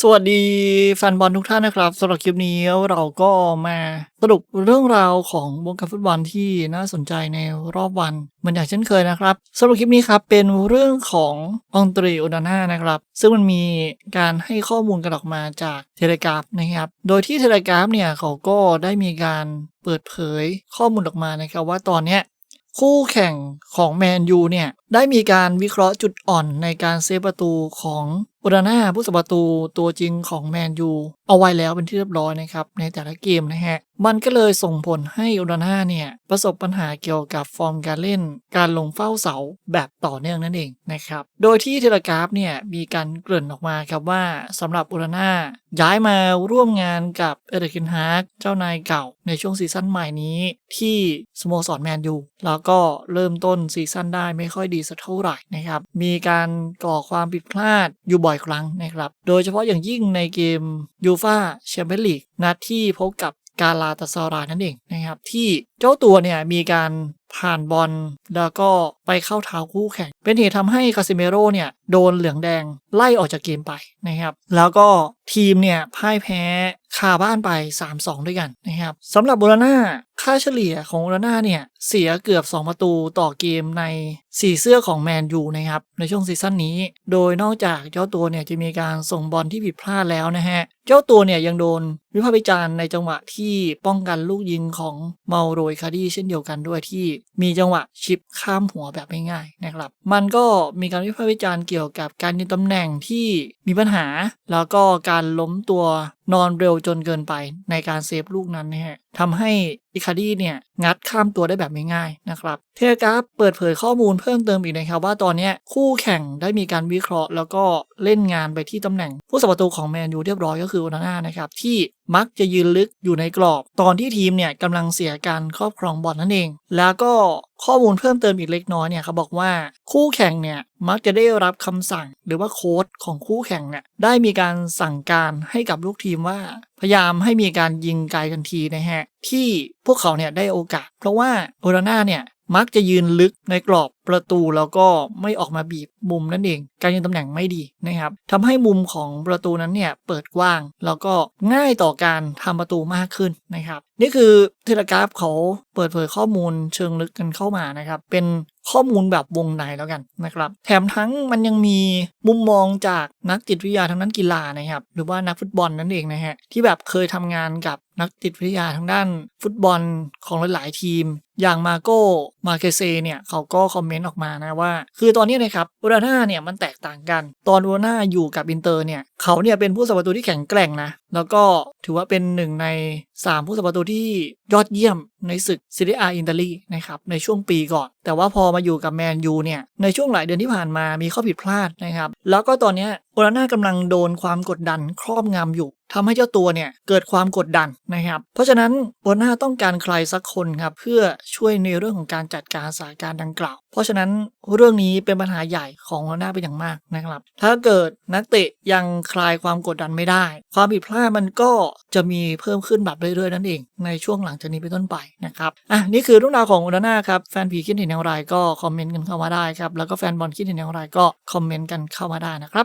สวัสดีแฟนบอลทุกท่านนะครับสำหรับคลิปนี้เราก็มาสรุปเรื่องราวของวงการฟุตบอลที่น่าสนใจในรอบวัน เหมือนอย่างเช่นเคยนะครับสำหรับคลิปนี้ครับเป็นเรื่องขององตรีโอดาน่านะครับ ซึ่งมันมีการให้ข้อมูลกันออกมาจากเทเลกราฟนะครับ โดยที่เทเลกราฟเนี่ยเขาก็ได้มีการเปิดเผยข้อมูลออกมานะครับว่าตอนเนี้ยคู่แข่งของแมนยูเนี่ยได้มีการวิเคราะห์จุดอ่อนในการเซฟประตูของ อุราน่าผู้สาประตูตัวจริงของแมนยูเอาไว้แล้วเป็นที่เรียบร้อยนะครับในแต่ละเกมนะฮะ มันก็เลยส่งผลให้อุราน่าเนี่ย ประสบปัญหาเกี่ยวกับฟอร์มการเล่น การลงเฝ้าเสาแบบต่อเนื่องนั่นเองนะครับ โดยที่เทเลกราฟเนี่ย มีการเกริ่นออกมาครับว่าสำหรับอุราน่าย้ายมาร่วมงานกับเอริกินฮาร์กเจ้านายเก่าในช่วงซีซั่นใหม่นี้ที่สโมสรแมนยูแล้วก็เริ่มต้นซีซั่นได้ไม่ค่อยดีสักเท่าไหร่นะครับ มีการก่อความผิดพลาดอยู่บ่อยครั้งนะครับ โดยเฉพาะอย่างยิ่งในเกมยูฟาแชมเปี้ยนลีกนัดที่พบกับ กาลาตาซารานั่นเองนะครับ ที่เจ้าตัวเนี่ยมีการผ่านบอลแล้วก็ไปเข้าเท้าคู่แข่ง เป็นเหตุทำให้คาซิเมโร่เนี่ย โดนเหลืองแดงไล่ออกจากเกมไปนะครับ แล้วก็ทีมเนี่ยพ่ายแพ้คาบ้านไป 3-2 ด้วยกันนะครับสำหรับบูรณาค่าเฉลี่ยของบูรณาเนี่ย เสียเกือบ 2 ประตูต่อเกมในสีเสื้อของแมนยูนะครับ ในช่วงซีซั่นนี้ โดยนอกจากเจ้าตัวเนี่ยจะมีการส่งบอลที่ผิดพลาดแล้วนะฮะ เจ้าตัวเนี่ยยังโดนวิพากษ์วิจารณ์ในจังหวะที่ป้องกันลูกยิงของเมาโรยคาดีเช่นเดียวกันด้วยที่มีจังหวะชิปข้ามหัวแบบง่ายๆนะครับ มันก็มีการวิพากษ์วิจารณ์เกี่ยวกับการยืนตำแหน่งที่มีปัญหา แล้วก็การล้มตัว นอนเร็วจนเกินไปในการเซฟลูกนั้นนะฮะทำให้อิคาดีเนี่ยงัดข้ามตัวได้แบบง่ายๆนะครับ เทเลกราฟเปิดเผยข้อมูลเพิ่มเติมอีกนะครับว่าตอนนี้คู่แข่งได้มีการวิเคราะห์ แล้วก็เล่นงานไปที่ตำแหน่ง ผู้สัประตูของแมนยูเรียบร้อยก็คือโอนาน่านะครับที่มักจะยืนลึกอยู่ในกรอบ ตอนที่ทีมเนี่ยกำลังเสียการครอบครองบอลนั่นเอง แล้วก็ ข้อมูลเพิ่มเติมอีกเล็กน้อยเนี่ยเขาบอกว่าคู่แข่งเนี่ยมักจะได้รับคำสั่ง หรือว่าโค้ดของคู่แข่งเนี่ยได้มีการสั่งการให้กับลูกทีมว่า พยายามให้มีการยิงไกลทันทีนะฮะที่พวกเขาเนี่ยได้โอกาส เพราะว่าโอราน่าเนี่ยมักจะยืนลึกในกรอบ ประตูแล้วก็ไม่ออกมาบีบมุมนั่นเอง การยืนตำแหน่งไม่ดีนะครับทำให้มุมของประตูนั้นเนี่ยเปิดกว้าง แล้วก็ง่ายต่อการทำประตูมากขึ้นนะครับ นี่คือเทเลกราฟเขาเปิดเผยข้อมูลเชิงลึกกันเข้ามานะครับ เป็นข้อมูลแบบวงในแล้วกันนะครับ แถมทั้งมันยังมีมุมมองจากนักจิตวิทยาทางด้านกีฬานะครับ หรือว่านักฟุตบอลนั่นเองนะฮะที่แบบเคยทำงานกับนักจิตวิทยาทางด้านฟุตบอลของหลาย ๆ ทีม อย่างมาโก้มาเคเซเนี่ยเขาก็คอมเมนต์ออกมานะว่า คือตอนนี้นะครับอูราน่าเนี่ยมันแตกต่างกัน ตอนอูราน่าอยู่กับอินเตอร์เนี่ยเขาเนี่ยเป็นผู้สัประตูที่แข็งแกร่งนะ แล้วก็ถือว่าเป็นหนึ่งใน 3 ผู้สัประตูที่ยอดเยี่ยมในศึกซีเรียอินเตอรีนะครับในช่วงปีก่อน แต่ว่าพอมาอยู่กับแมนยูเนี่ยในช่วงหลายเดือนที่ผ่านมามีข้อผิดพลาดนะครับ แล้วก็ตอนนี้โอนาน่ากำลังโดนความกดดันครอบงำอยู่ทำให้เจ้าตัวเนี่ยเกิดความกดดันนะครับ เพราะฉะนั้นโอนาน่าต้องการใครสักคนครับเพื่อช่วยในเรื่องของการจัดการสถานการณ์ดังกล่าว เพราะฉะนั้นเรื่องนี้เป็นปัญหาใหญ่ของโอนาน่าเป็นอย่างมากนะครับ ถ้าเกิดนักเตะยังคลายความกดดันไม่ได้ ความผิดพลาดมันก็จะมีเพิ่มขึ้นแบบเรื่อยๆนั่นเอง ในช่วงหลังจากนี้เป็นต้นไปนะครับอะนี่คือเรื่องราวของอนาน่าครับแฟนผีคิดเห็นอย่างไรก็คอมเมนต์กันเข้ามาได้ครับแล้วก็แฟนบอลคิดเห็นอย่างไรก็คอมเมนต์กันเข้ามาได้นะครับ